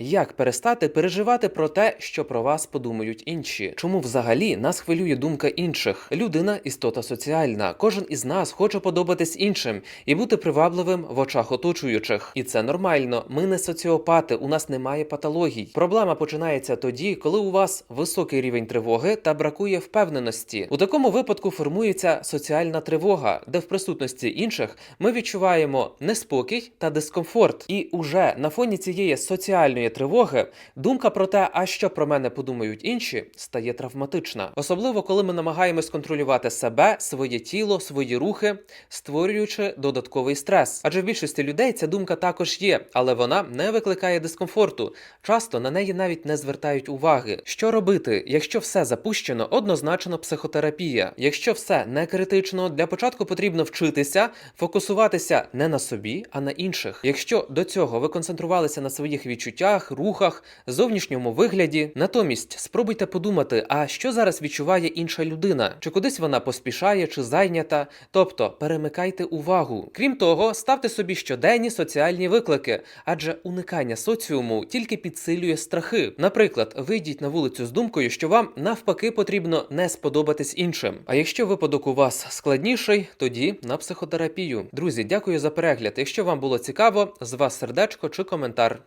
Як перестати переживати про те, що про вас подумають інші? Чому взагалі нас хвилює думка інших? Людина істота соціальна. Кожен із нас хоче подобатись іншим і бути привабливим в очах оточуючих. І це нормально. Ми не соціопати, у нас немає патологій. Проблема починається тоді, коли у вас високий рівень тривоги та бракує впевненості. У такому випадку формується соціальна тривога, де в присутності інших ми відчуваємо неспокій та дискомфорт. І уже на фоні цієї соціальної тривоги думка про те, а що про мене подумають інші, стає травматична, особливо коли ми намагаємось контролювати себе, своє тіло, свої рухи, створюючи додатковий стрес. Адже в більшості людей ця думка також є, але вона не викликає дискомфорту. Часто на неї навіть не звертають уваги. Що робити, якщо все запущено, однозначно психотерапія. Якщо все не критично, для початку потрібно вчитися, фокусуватися не на собі, а на інших. Якщо до цього ви концентрувалися на своїх відчуттях, рухах, зовнішньому вигляді, натомість спробуйте подумати, а що зараз відчуває інша людина, чи кудись вона поспішає, чи зайнята. Тобто перемикайте увагу. Крім того, ставте собі щоденні соціальні виклики, адже уникання соціуму тільки підсилює страхи. Наприклад, вийдіть на вулицю з думкою, що вам навпаки потрібно не сподобатись іншим. А якщо випадок у вас складніший, тоді на психотерапію. Друзі, дякую за перегляд. Якщо вам було цікаво, з вас сердечко чи коментар.